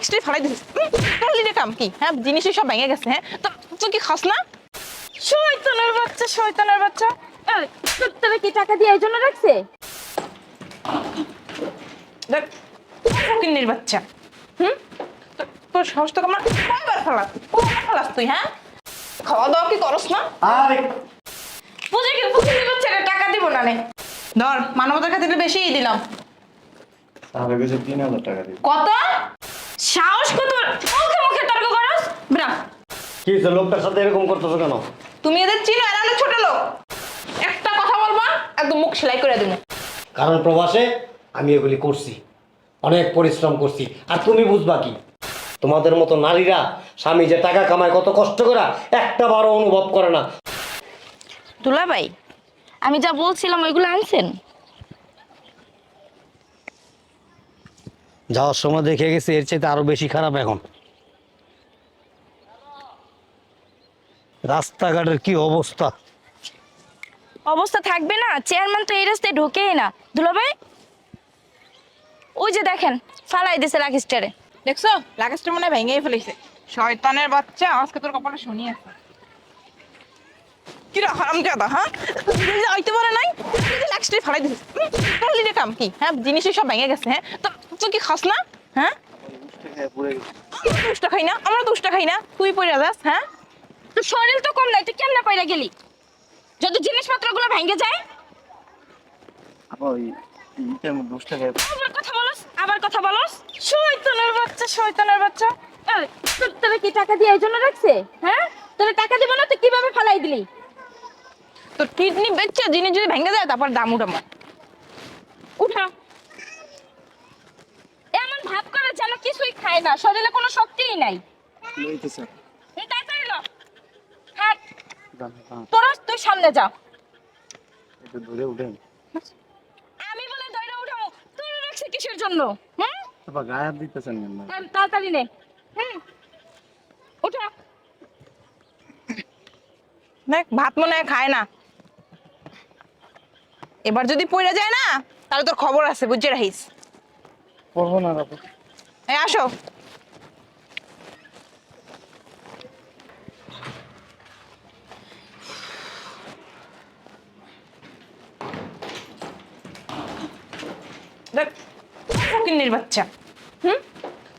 দিছিস কাম কি? হ্যাঁ জিনিসই সব ভেঙে গেছে হ্যাঁ। তো তুই কি খাস না? শয়তানের বাচ্চা শয়তানের বাচ্চা। তোরে কি টাকা দিয়ে এই জন্য রাখছে? দেখ বাচ্চা। হুম? তোর সাহস তো আমার কয়বার ফালাস কয়বার ফালাস তুই হ্যাঁ? খাওয়া দাওয়া কি করস না? আরে। বুঝে কি বাচ্চারা টাকা দিব না নে। ধর মানবতার খাতিরে বেশিই দিলাম। সাড়ে গেছে তিন হাজার টাকা দিবি। কত? সাহস কত মুখে মুখে তর্ক করস ব্রা। কি হয়েছে? লোকটার সাথে এরকম করতেছো কেন? তুমি এদের চিনো এরা অনেক ছোট লোক। একটা কথা বলবা একদম মুখ সেলাই করে দেবো। কারণ প্রবাসে আমি এগুলি করছি অনেক পরিশ্রম করছি। আর তুমি বুঝবা কি? তোমাদের মতো নারীরা স্বামী যে টাকা কামায় কত কষ্ট করে একটা বারও অনুভব করে না। দুলাভাই আমি যা বলছিলাম ওইগুলো আনছেন? যাওয়ার সময় দেখে গেছি এর চাইতে আরও বেশি খারাপ এখন। রাস্তাঘাটের কি অবস্থা? অবস্থা থাকবে না চেয়ারম্যান তো এই রাস্তায় ঢোকেই না। দুলাভাই? ওই যে দেখেন ফালাই দিছে রাখিস্টারে দেখছ? লাগেজটা মনে হয় ভেঙেই ফেলেছে। শয়তানের বাচ্চা আজকে তোর কপালে শুনি আছে। কি রে হারাম জাদা হ্যাঁ? আইতে পারে নাই? লাগেজটা ফালাই দিছিস করলি রে কাম কি হ্যাঁ? জিনিসই সব ভেঙে গেছে হ্যাঁ? তো তুই কি খাস না হ্যাঁ? দুষ্টা খাই না আমরা দুষ্টা খাই না। তুই পড়ে যাস হ্যাঁ? তোর শরীর তো কম নাই তুই কেমনে পাইরা গেলি? যদি জিনিসপত্রগুলো ভেঙে যায়? আবার কথা বলস আবার কথা বলস। শয়তানের বাচ্চা শয়তানের বাচ্চা। তোর- তোরে কি টাকা দিয়ে এই জন্য রাখছে? হ্যাঁ? তোরে টাকা দিব না তুই কীভাবে ফালাই দিলি? তোর কিডনি বেচছে জিনিস যদি ভেঙে যায় তারপর দাম উঠা এমন ভাব করে যেন কিছুই খায় না শরীরে কোনো শক্তিই নাই। তাড়াতাড়ি ল। হাট তোরা তুই সামনে যা। আমি বলে দইরা উঠাবো। তুই রাখছে কিসের জন্য? গায়ে দিতেছেন তাড়াতাড়ি নে। হুম। উঠা। দেখ ভাত মনে হয় খায় না। এবার যদি পড়ে যায় না তাহলে তোর খবর আছে বুঝে রাখিস। করব না এই আসো। ফকিন্নির বাচ্চা। হুম?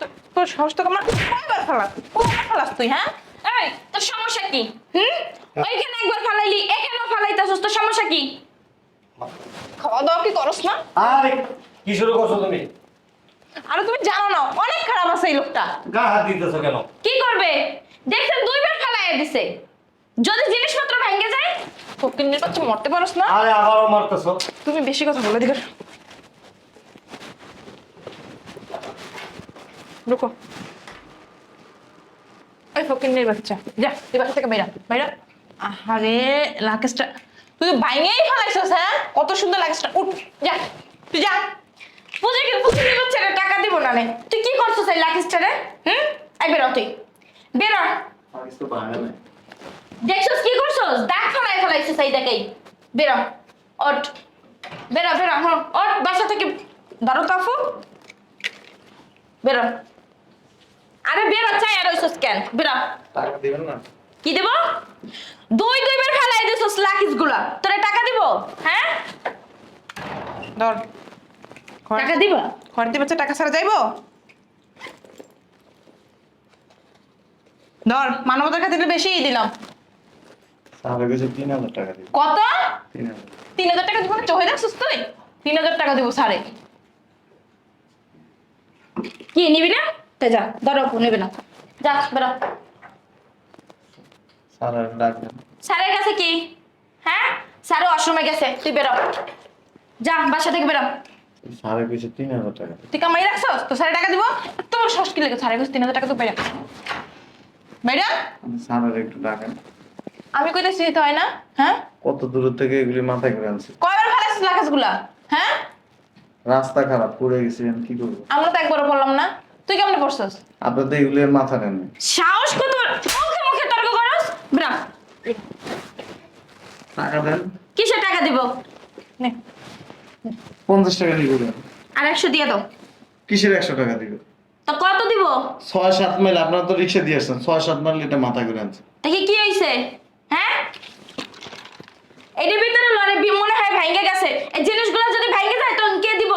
তো- তোর সাহস তো আমার কয়বার ফালাস কয়বার ফালাস তুই হ্যাঁ? এই তোর সমস্যা কি? হুম? ওইখানে একবার ফালাইলি এখানেও ফালাইতাছস তোর সমস্যা কি? খাওয়া দাওয়া কি করস না? আরে কি শুরু করছ তুমি? আর তুমি জানো না অনেক খারাপ আছে এই লোকটা। গা হাত দিতেছো কেন? কি করবে? দেখছেন দুইবার ফালাইয়া দিছে। যদি জিনিসপত্র ভেঙে যায় ফকিন্নির বাচ্চা মরতে পারস না। আরে আবারও মারতেছো? তুমি বেশি কথা বলে দিকে রুকো। ওই ফকিন্নির বাচ্চা। যা বাসা থেকে বাইরা বাইরা। আহারে লাকেশটা তুই তো বাইঙেই ফেলাইছস হ্যাঁ কত সুন্দর লাকেশটা উঠ যা তুই যা। বুঝে কি বুঝে হচ্ছে রে টাকা দিব না নে তুই কি করছিস এই লাকিস্টারে হুম? আই বেরো তুই। বেরো। দেখছস কি করছস? দাগ ফেলাই ফেলাইছিস এই দেখাই। বেরো ওঠ। বেরো বেরো হ্যাঁ ওঠ বাসা থেকে ধরো কাফু বেরো। আরে বেরো চাই আর ওইসস কেন? বেরো। টাকা দিবেন না। কি দেব? দুই দুইবার ফেলাই দিছস লাকিসগুলা। তোরে টাকা দিব? হ্যাঁ? ধর। টাকা দিব? খরতি বাচ্চা টাকা ছাড়া যাইবো? ধর মানবতার খাতিরে বেশিই দিলাম। সাড়ে গেছে তিন হাজার টাকা দিবি। কত? তিন হাজার। তিন হাজার টাকা দিব না? চোখে দেখছিস তুই? তিন হাজার টাকা দিব সারে কি নিবি না? তে যা ধরো নেবে না। যা বেরো। স্যার স্যারের কাছে কি? হ্যাঁ? স্যারও অসময় গেছে তুই বেরো। যা বাসা থেকে বেরো। সাড়ে গেছে তিন হাজার টাকা। তুই কামাই রাখছস? তো সাড়ে টাকা দিব? তোর ষষ্ঠ কি লেগে? সাড়ে তিন হাজার টাকা তো বাইরা বাইরা স্যার আর একটু ডাকেন। আমি কইতেছি তো হয় না? হ্যাঁ? কত দূর থেকে এগুলি মাথায় করে আনছি? কয়বার ফেলাইছিস লাখাসগুলা হ্যাঁ? রাস্তা খারাপ পড়ে গেছি আমি কি করব? আমরা তো একবারও পড়লাম না। তুই কেমনে পড়ছস? আপনার তো এগুলি মাথা নেন সাহস কত মুখে মুখে তর্ক করস বেরো। টাকা দেন। কিসের টাকা দিব? নে। পঞ্চাশ টাকা দেবেন আর একশো দিয়ে দাও। কিসের একশো টাকা দিবে? তো কত দিব? ছয় সাত মাইল আপনারা তো রিক্সা দিয়ে আসছেন ছয় সাত মাইল এটা মাথা করে আনছে দেখি কি হয়েছে হ্যাঁ? এটার ভিতরে বি মনে হয় ভেঙে গেছে। এই জিনিসগুলো যদি ভেঙে যায় তখন কে দিব?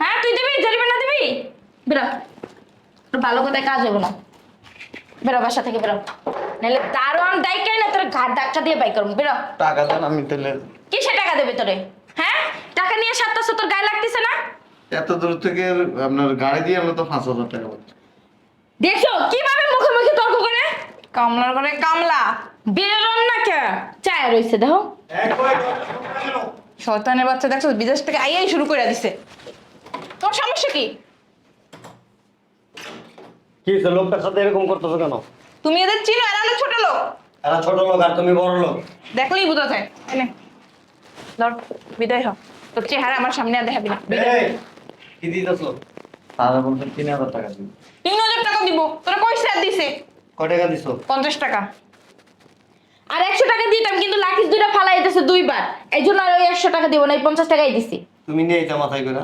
হ্যাঁ তুই দিবি? জরিমানা দিবি? বেরো। ভালো কথায় কাজ হবে না। বেরো বাসা থেকে বেরো। নাহলে দারোয়ান দায়িকাই না তোর ঘাট ধাক্কা দিয়ে বাই করব বেরো। টাকা দেন আমি তাহলে কিসে টাকা দেবে তোরে? হ্যাঁ? টাকা নিয়ে সাতটা তোর গায়ে লাগতেছে না? এত দূর থেকে আপনার গাড়ি দিয়ে আমরা তো পাঁচ হাজার টাকা পাচ্ছি। দেখছ? কীভাবে মুখে মুখে তর্ক করে? কামলার করে কামলা। বেরোন না কে? চায় রইছে দেখো। শয়তানের বাচ্চা দেখছ? বিদেশ থেকে আইয়াই শুরু করে দিছে। তোর সমস্যা কি? কি লোকটার সাথে এরকম করতেছো কেন? তুমি এদের চিনো এরা হলো ছোট লোক। এরা ছোট লোক আর তুমি বড় লোক। দেখলেই বোঝা যায়। এনে ধর বিদায় হ। তোর চেহারা আমার সামনে আর দেখাবি না। বিদায় কি দিতেছো? তারা বলছেন তিন হাজার টাকা দিন তিন হাজার টাকা দিব। তোরা কয়সে আর দিছে? কয় টাকা দিছো? পঞ্চাশ টাকা। আর একশো টাকা দিতাম কিন্তু লাখিস দুইটা ফালাই দিতেছে দুইবার। এই জন্য আর ওই একশো টাকা দিব না এই পঞ্চাশ টাকাই দিছি। তুমি নিয়ে আইতা মাথায় করে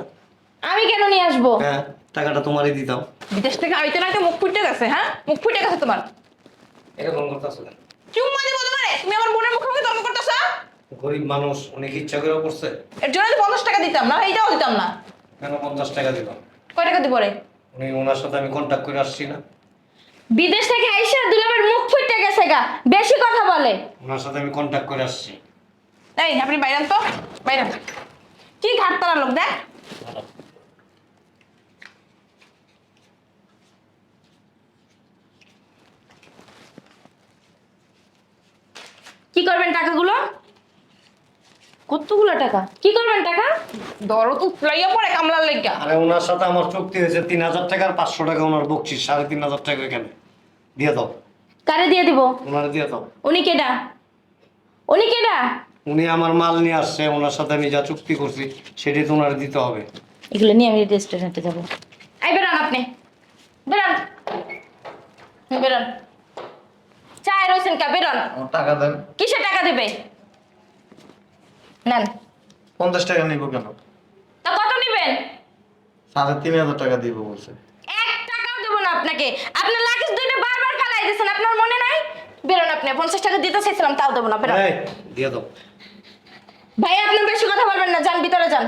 আমি কেন নিয়ে আসব? হ্যাঁ টাকাটা তোমারই দিতাম। বিদেশ থেকে আইতে না মুখ ফুটে গেছে হ্যাঁ? মুখ ফুটে গেছে তোমার। এরকম করতেছো কেন? চুম্মা দিব তোমারে। তুমি আমার বোনের মুখে মুখে তর্ক করতেছ? গরিব মানুষ অনেক ইচ্ছা করে করছে। এর জন্য তো পঞ্চাশ টাকা দিতাম না এইটাও দিতাম না। কেন পঞ্চাশ টাকা দিলাম কয় টাকা দিব রে? উনি ওনার সাথে আমি কন্ট্যাক্ট করে আসছি না। বিদেশ থেকে আইসা দুলাবের মুখ ফুটে গেছে গা বেশি কথা বলে। ওনার সাথে আমি কন্ট্যাক্ট করে আসছি। এই আপনি বাইরান তো বাইরান কি ঘাট তারা লোক দেখ। কি করবেন টাকাগুলো? কতগুলো টাকা? কি করবেন টাকা? দরদ উতলাইয়া পড়ে কামলার লেগা। আরে ওনার সাথে আমার চুক্তি হয়েছে তিন হাজার টাকার পাঁচশো টাকা ওনার বকছিস সাড়ে তিন হাজার টাকা এখানে। দিয়ে দাও। কারে দিয়ে দিব? ওনারে দিয়ে দাও। উনি কেডা? উনি কেডা? উনি আমার মাল নিয়ে আসছে ওনার সাথে আমি যা চুক্তি করছি সেটাই তো ওনার দিতে হবে। এগুলো নিয়ে আমি রেস্টুরেন্টে যাব। এই বেরোন আপনি। বেরোন। বেরোন। চায় রয়েছেন কা? বেরোন। আমার টাকা দেন। কিসে টাকা দেবে? নেন। পঞ্চাশ টাকা নিব কেন? তা কত নেবেন? সাড়ে তিন হাজার টাকা দিব বলছে। এক টাকাও দেবো না আপনাকে। আপনার লাগেজ দুইটা বারবার ফেলাই দিয়েছেন আপনার মনে নাই? বেরোন আপনি পঞ্চাশ টাকা দিতে চাইছিলাম তাও দেবো না বেরোন। দিয়ে দাও। ভাই আপনি বেশি কথা বলবেন না যান ভিতরে যান।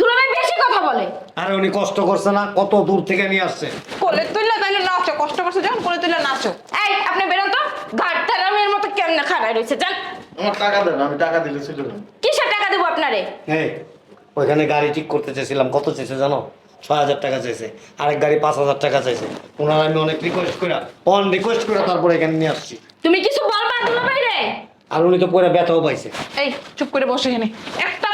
দুলাভাই বেশি কথা বলে। আরে উনি কষ্ট করছে না কত দূর থেকে নিয়ে আসছে? কোলে তুললে তাইলে নাচো কষ্ট করছ যখন কোলে তুললে নাচো। এই আপনি বেরোন তো। মতো কেমনে খাড়াই রয়েছে যান। আমার টাকা দেন আমি টাকা দিলে ছিল কিসের টাকা দেবো আপনারে? এই ওইখানে গাড়ি ঠিক করতে চাইছিলাম কত চাইছে জানো? ছয় হাজার টাকা চাইছে আরেক গাড়ি পাঁচ হাজার টাকা চাইছে ওনার আমি অনেক রিকোয়েস্ট করে অন রিকোয়েস্ট করে তারপরে এখানে নিয়ে আসছি। তুমি কিছু বলবা দুলাভাই রে? আর উনি তো পরে ব্যথাও পাইছে। এই চুপ করে বসে এখানে। একটা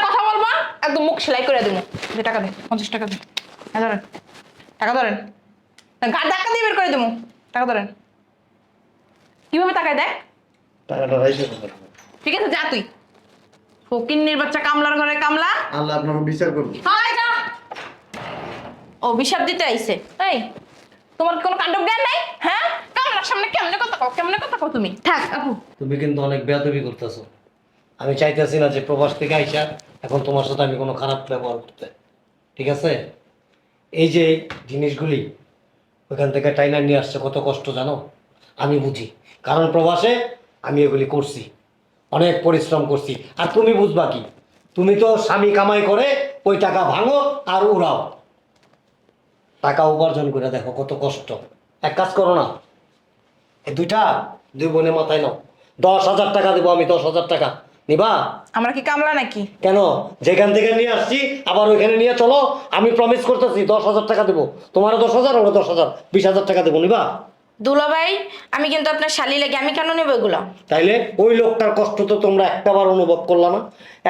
একদম মুখ সেলাই করে দেবো। যে টাকা দে পঞ্চাশ টাকা দে। হ্যাঁ ধরেন। টাকা ধরেন। ঘাট ধাক্কা দিয়ে বের করে দেবো। টাকা ধরেন। কীভাবে টাকায় দেখ? টাকাটা ঠিক আছে যা তুই। ফকিন্নির বাচ্চা কামলার ঘরে কামলা। আল্লাহ আপনাকে বিচার করব হয় যা। অভিশাপ দিতে আইছে। এই তোমার কোনো কাণ্ড জ্ঞান নাই? হ্যাঁ? কামলার সামনে কেমনে কথা কও কেমনে কথা কও তুমি? থাক আপু। তুমি কিন্তু অনেক বেয়াদবি করতেছো। আমি চাইতেছি না যে প্রবাস থেকে আইসা এখন তোমার সাথে আমি কোনো খারাপ ব্যবহার করতে ঠিক আছে? এই যে জিনিসগুলি ওইখান থেকে টাইনার নিয়ে আসছে, কত কষ্ট জানো? আমি বুঝি। কারণ প্রবাসে আমি এগুলি করছি। অনেক পরিশ্রম করছি। আর তুমি বুঝবা কি? তুমি তো স্বামী কামাই করে ওই টাকা ভাঙো আর উড়াও। টাকা উপার্জন করে দেখো কত কষ্ট। এক কাজ করো না। এই দুইটা দুই বোনে মাথায় নাও। দশ হাজার টাকা দেবো আমি, দশ হাজার টাকা। নিবা? আমরা কি কামলা নাকি? কেন? যেখান থেকে নিয়ে আসছি আবার ওইখানে নিয়ে চলো। আমি প্রমিস করতেছি দশ হাজার টাকা দেবো। তোমারও দশ হাজার ওরা দশ হাজার। বিশ হাজার টাকা দেবো নিবা? দুলাভাই আমি কিন্তু আপনার শালি লাগে। আমি কেন নেব এগুলো? তাইলে ওই লোকটার কষ্ট তো তোমরা একটাবার অনুভব করলা না।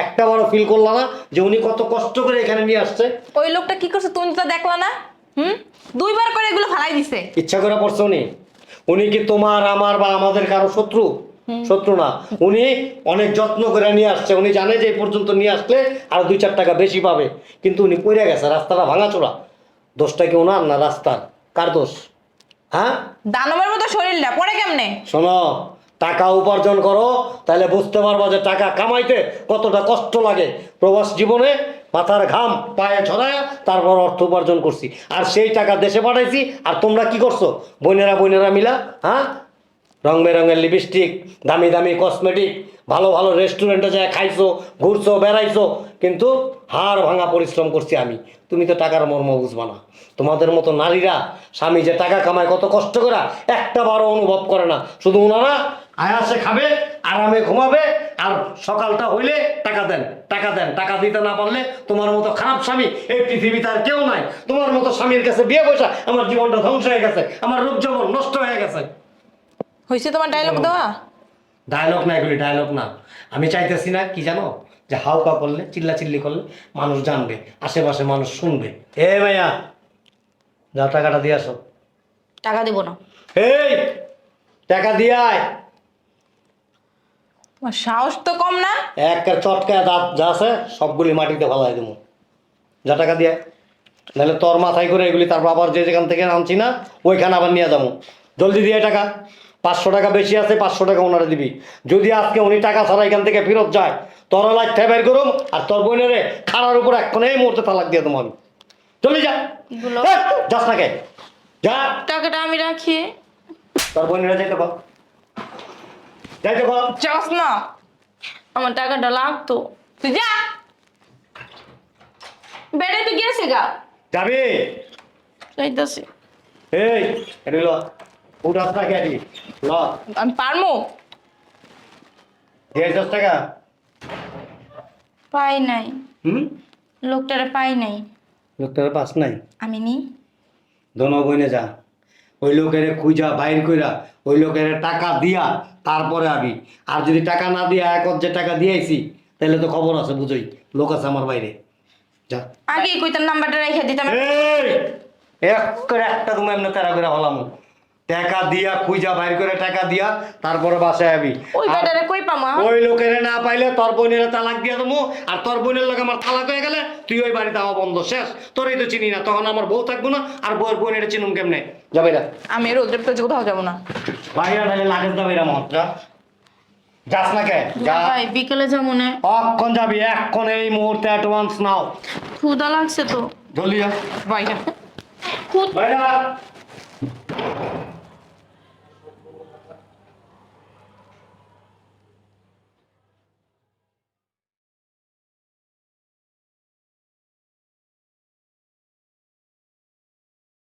একটাবারও ফিল করলা না যে উনি কত কষ্ট করে এখানে নিয়ে আসছে। ওই লোকটা কি করছে তুমি তো দেখলা না? হুম? দুইবার করে এগুলো ফালাই দিছে। ইচ্ছা করে পড়ছে উনি। উনি কি তোমার আমার বা আমাদের কারও শত্রু? শত্রু না। উনি অনেক যত্ন করে নিয়ে আসছে। উনি জানে যে পর্যন্ত নিয়ে আসলে আর দুই চার টাকা বেশি পাবে। কিন্তু উনি পড়ে গেছে রাস্তাটা ভাঙাচোরা। দোষটা কি ওনার না রাস্তার? কার দোষ? হ্যাঁ? দানবের মতো শরীরটা পরে কেমনে? শোনো টাকা উপার্জন করো তাহলে বুঝতে পারবা যে টাকা কামাইতে কতটা কষ্ট লাগে। প্রবাস জীবনে মাথার ঘাম পায়ে ছড়ায় তারপর অর্থ উপার্জন করছি। আর সেই টাকা দেশে পাঠাইছি আর তোমরা কি করছ? বোনেরা বোনেরা মিলা হ্যাঁ? রং বেরঙের লিপস্টিক দামি দামি কসমেটিক ভালো ভালো রেস্টুরেন্টে যায়, খাইছো, ঘুরছো, বেড়াইছো, কিন্তু হাড় ভাঙা পরিশ্রম করছি আমি। তুমি তো টাকার মর্ম বুঝবা না। তোমাদের মতো নারীরা স্বামী যে টাকা কামায় কত কষ্ট করে, একটা বারও অনুভব করে না। শুধু ওনারা আয়াসে খাবে, আরামে ঘুমাবে, আর সকালটা হইলে টাকা দেন টাকা দেন। টাকা দিতে না পারলে তোমার মতো খারাপ স্বামী এই পৃথিবীতে আর কেউ নাই। তোমার মতো স্বামীর কাছে বিয়ে পয়সা, আমার জীবনটা ধ্বংস হয়ে গেছে, আমার রূপ জীবন নষ্ট হয়ে গেছে। হয়েছে তোমার ডায়লগ দেওয়া? ডায়লগ না এগুলি ডায়লগ না। আমি চাইতেছি না কি জানো? যে হাউকা করলে চিল্লা চিল্লি করলে মানুষ জানবে আশেপাশে মানুষ শুনবে। এ ভাইয়া যা টাকাটা দিয়ে আসো। টাকা দিব না। এই টাকা দিয়ে আয়। তোমার সাহস তো কম না? একটা চটকায় দাঁত যা আছে সবগুলি মাটিতে ফেলাই দেবো। যা টাকা দিয়ে। নাহলে তোর মাথায় করে এগুলি তারপর আবার যে যেখান থেকে আনছি না ওইখানে আবার নিয়ে যাব। জলদি দিয়ে টাকা। পাঁচশো টাকা বেশি আছে পাঁচশো টাকা ওনারে দিবি। যদি আজকে উনি টাকা ছাড়া এখান থেকে ফেরত যায় তোর লাইট বের করুম আর তোর বোনের খাড়ার উপর এখন এই মুহূর্তে তালাক দিয়ে আমি। চলে যা। যাস না কে? যা। টাকাটা আমি রাখি। তোর বোনেরা যাইতে কর যাইতে কর চাস না। আমার টাকাটা লাগতো। তুই যা। বেড়ে তো গেছে গা। যাবি? এই এটি উঠ আসতা ল। আমি পারমো? দিয়ে দশ টাকা। পাই নাই। হুম? লোকটারে পাই নাই। লোকটার পাস নাই? আমি নি। দোনো বইনে যা। ওই লোকের খুঁজা বাইর কইরা ওই লোকের টাকা দিয়া তারপরে আবি। আর যদি টাকা না দিয়া এক যে টাকা দিয়েছি তাহলে তো খবর আছে বুঝই। লোক আছে আমার বাইরে। যা। আগে কইতাম নাম্বারটা রেখে দিতাম। এই! এক করে একটা তুমি এমনি তেরা করে হলাম। টাকা দিয়া খুঁজা বাইর করে টাকা দিয়া তারপরে বাসায় আবি। ওই বেটারে কই পামা ওই লোকের না পাইলে তোর বোনের তালাক দিয়ে দেবো আর তোর বোনের লোক আমার তালাক হয়ে গেলে তুই ওই বাড়িতে আওয়া বন্ধ শেষ। তোরই তো চিনি না তখন আমার বউ থাকব না আর বউয়ের বোনের চিনুম কেমনে? যাবে না আমি রোদ্রের তো কোথাও যাব না। বাইরে নাহলে লাগেজ যাবে না মত যা। যাস না কে? যা। ভাই বিকেলে যাব না। অক্ষণ যাবি এক্ষণ এই মুহূর্তে অ্যাডভান্স নাও। ক্ষুদা লাগছে তো। জলদি যা বাইরে। বাইরে।